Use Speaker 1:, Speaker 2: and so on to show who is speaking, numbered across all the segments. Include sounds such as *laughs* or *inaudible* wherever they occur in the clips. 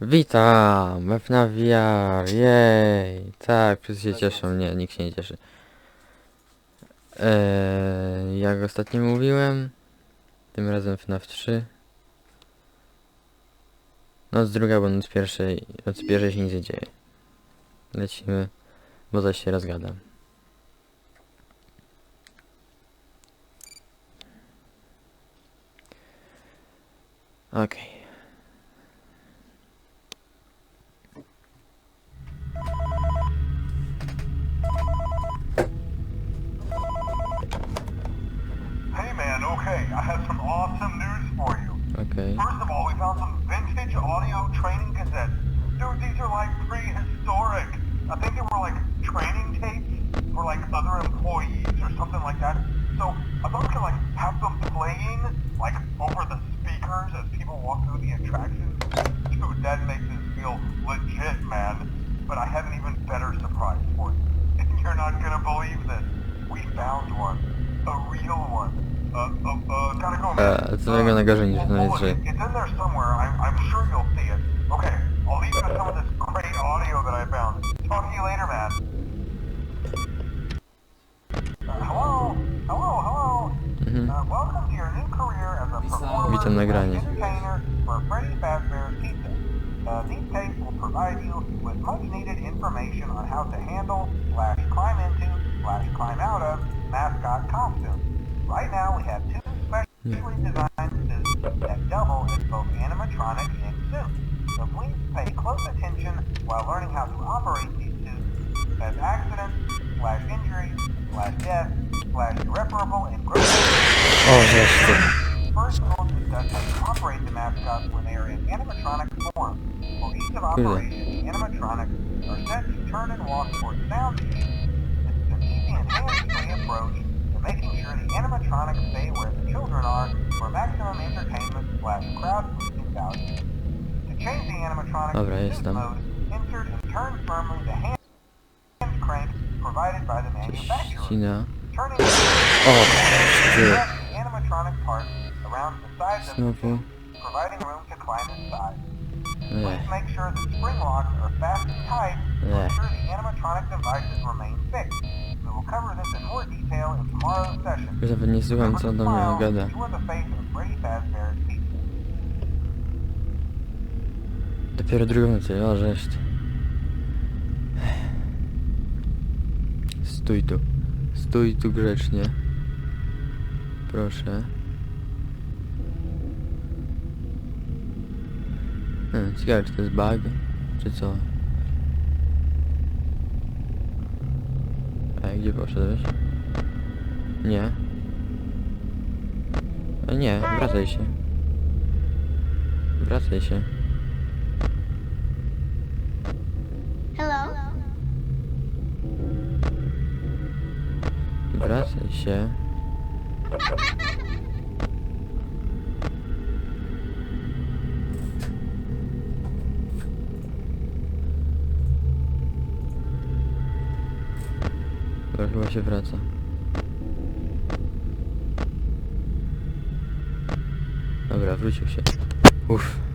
Speaker 1: Witam! FNA VR! Jej! Tak, wszyscy się cieszą. Nie, nikt się nie cieszy. Eee, jak ostatnio mówiłem, tym razem FNAF 3. Noc druga, bo noc pierwszej, noc pierwszej się nic nie dzieje. Lecimy, bo zaś się rozgadam. Okej.
Speaker 2: Hey
Speaker 1: co tego najgorzej niż
Speaker 2: Well,
Speaker 1: to jest,
Speaker 2: look. It's in there somewhere. I'm, I'm sure you'll see it. Okay, I'll leave you with some of this great audio that I found. Talk to you later, man. Uh, hello? Hello, hello?
Speaker 1: Mhm.
Speaker 2: Uh, welcome to your new career as a performer
Speaker 1: Witam nagranie.
Speaker 2: entertainer for Freddy Fazbear's Pizza. Uh, these tapes will provide you with much needed information on how to handle, slash climb into, slash climb out of mascot costumes. Right now we have two specially designed suits that double as both animatronic and suit. So please pay close attention while learning how to operate these suits as accidents, slash injuries, slash death, slash irreparable and gross oh,
Speaker 1: O, wreszcie.
Speaker 2: First, we'll discuss how to operate the mascots when they are in animatronic form. For ease of operation, the animatronics are set to turn and walk towards sound. This is an easy and hands-free approach making sure the animatronics stay where the children are for maximum entertainment slash crowd-pleasing value. To change the animatronic
Speaker 1: Dobra,
Speaker 2: to
Speaker 1: jestem.
Speaker 2: mode, insert and turn firmly the hand crank provided by the manufacturer.
Speaker 1: Ścina.
Speaker 2: Turning
Speaker 1: O, wreszcie.
Speaker 2: The animatronic parts around the sides of the
Speaker 1: Znowu.
Speaker 2: providing room to climb inside. Please make sure the spring locks are fast and tight to
Speaker 1: Yeah.
Speaker 2: ensure the animatronic devices remain fixed.
Speaker 1: Już nawet nie słucham, co do mnie gada. Dopiero drugą nocy, o, żeść. Stój tu. Stój tu grzecznie. Proszę. Hmm, ciekawe, czy to jest bug, czy co? Gdzie poszedłeś? Nie. E, nie, wracaj się. Wracaj się.
Speaker 3: Hello?
Speaker 1: Wracaj się. *laughs* Chyba się wraca. Dobra, wrócił się. Uff.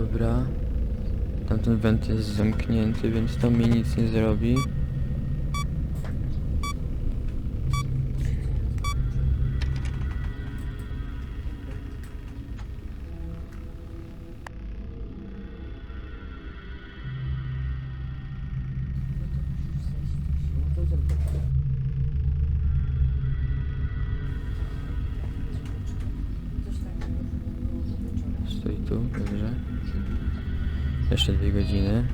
Speaker 1: Dobra. Tamten went jest zamknięty, więc to mi nic nie zrobi. Stój tu, dobrze. Jeszcze dwie godziny.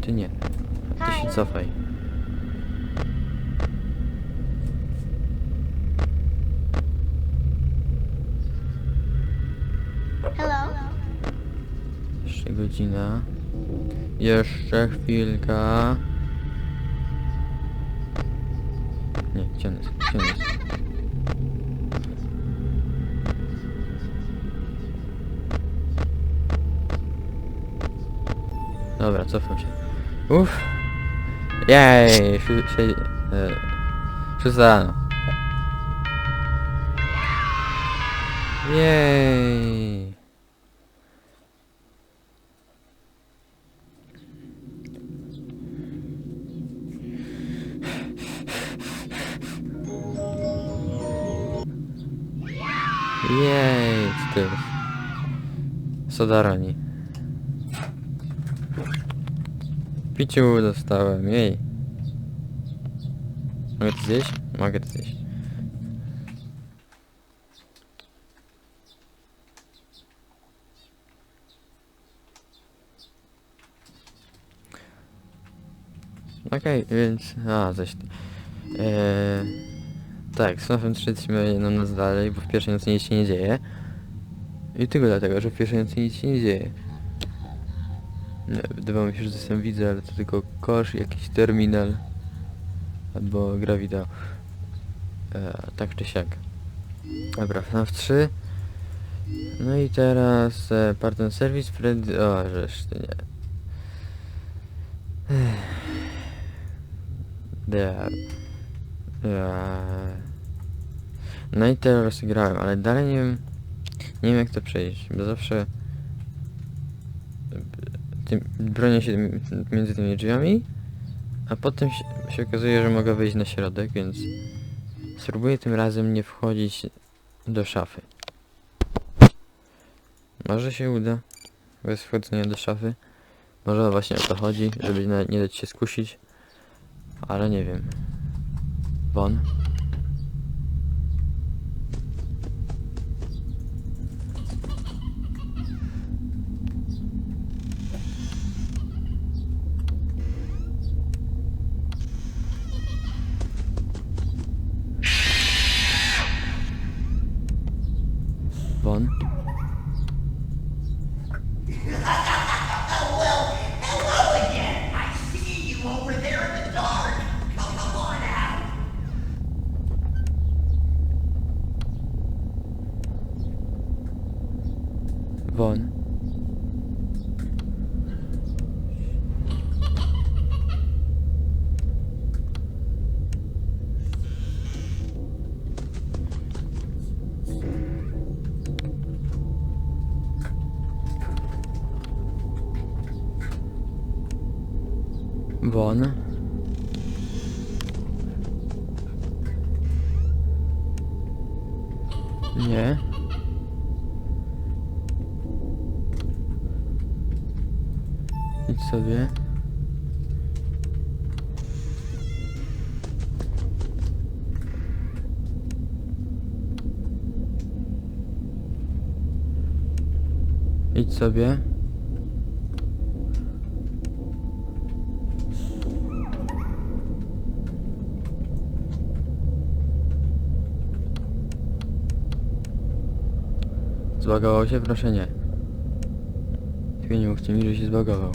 Speaker 1: Czy nie? Ty się cofaj. Godzina. Jeszcze chwilka. Nie, gdzie on jest? Gdzie jest? Dobra, cofam się. Uff. Jej! Szó- sze- e, Szósta rano. Jej! Jej, Sodaroni. Piciu dostałem, jej. Mogę to zjeść? Mogę to zjeść. Okej, więc... A, coś... Eee, tak, z Snowem 3 trzymają jedną dalej, bo w pierwszej nocy nic się nie dzieje. I tylko dlatego, że w pierwszej nocy nic się nie dzieje. Wydawało mi się, że to sam widzę, ale to tylko kosz, jakiś terminal. Albo gra wideo. E, tak czy siak. Dobra, FNAF 3. No i teraz e, Pardon Service, Fred... O, żeż ty nie. No i teraz grałem, ale dalej nie wiem, nie wiem jak to przejść, bo zawsze tym, bronię się między tymi drzwiami, a potem się, się okazuje, że mogę wejść na środek, więc spróbuję tym razem nie wchodzić do szafy. Może się uda, bez wchodzenia do szafy. Może właśnie o to chodzi, żeby nie dać się skusić, ale nie wiem. Won. Won. Won. Nie. Idź sobie. Idź sobie. Zbagował się? Proszę nie. Tylko nie mówcie mi, że się zbagował.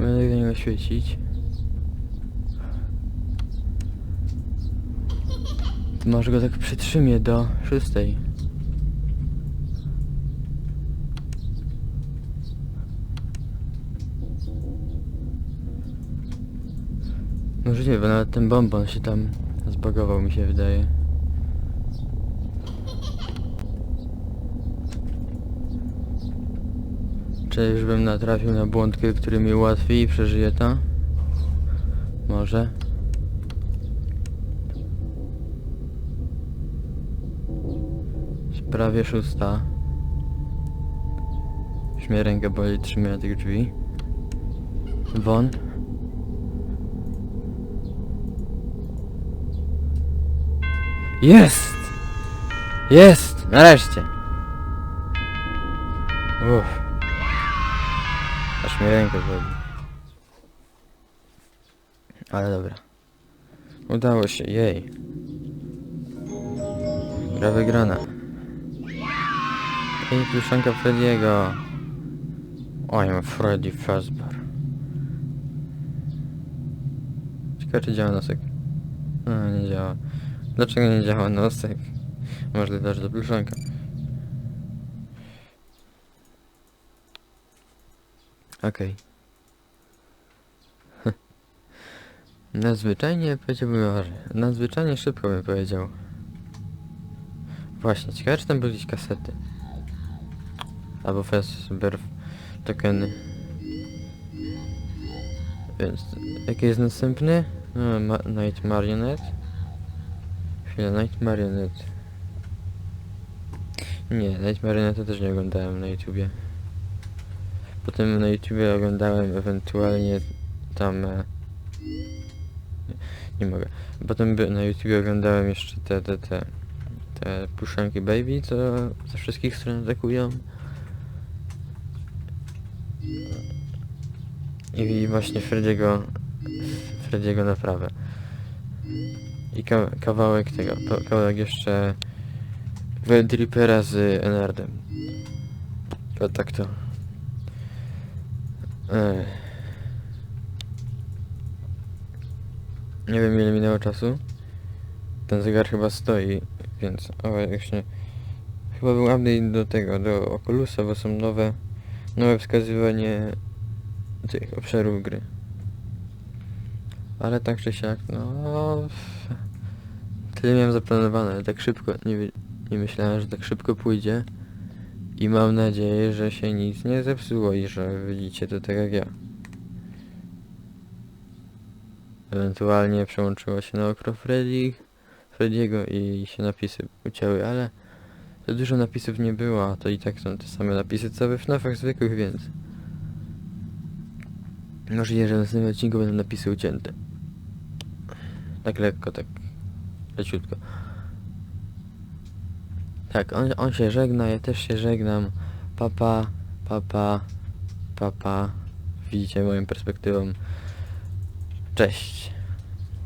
Speaker 1: Będę do niego świecić. Może go tak przytrzymię do szóstej. Możliwe, bo nawet ten bombon się tam zbagował mi się wydaje. Myślę, już bym natrafił na błąd, który mi ułatwi i przeżyję to. Może. Prawie szósta. Już mnie ręka boli trzymania tych drzwi. Won. Jest! Jest! Nareszcie! Uff. Mnie rękę boli. Ale dobra. Udało się, jej. Gra wygrana. I pluszanka Frediego. I'm Freddy Fazbear. Ciekawe czy działa nosek. No, nie działa. Dlaczego nie działa nosek? Możliwe, że to pluszanka. Okej. Nadzwyczajnie powiedziałbym, że nadzwyczajnie szybko bym powiedział. Właśnie, ciekawe czy tam były jakieś kasety. Albo Fazbear tokeny. Więc, jaki jest następny? No, ma Night Marionette. Chwilę, Night Marionette. Nie, Night Marionette też nie oglądałem na YouTubie. Potem na YouTubie oglądałem ewentualnie tam... E, nie, mogę. Potem na YouTubie oglądałem jeszcze te, te, te, te puszczanki Baby, co ze wszystkich stron atakują. I właśnie Frediego, Frediego naprawę. I ka kawałek tego, kawałek jeszcze Wendripera z Enardem. O tak to. Nie wiem ile minęło czasu. Ten zegar chyba stoi, więc o właśnie. Chyba był update do tego, do Oculusa, bo są nowe, nowe wskazywanie tych obszarów gry. Ale tak czy siak, no... Tyle miałem zaplanowane, tak szybko, nie, nie myślałem, że tak szybko pójdzie. I mam nadzieję, że się nic nie zepsuło i że widzicie to tak jak ja. Ewentualnie przełączyło się na okro Freddy, i się napisy ucięły, ale za dużo napisów nie było, a to i tak są te same napisy co we FNAFach zwykłych, więc... Możliwe, że w następnym odcinku będą napisy ucięte. Tak lekko, tak leciutko. Tak, on, on się żegna, ja też się żegnam. Papa, papa, papa. Widzicie moją perspektywą. Cześć.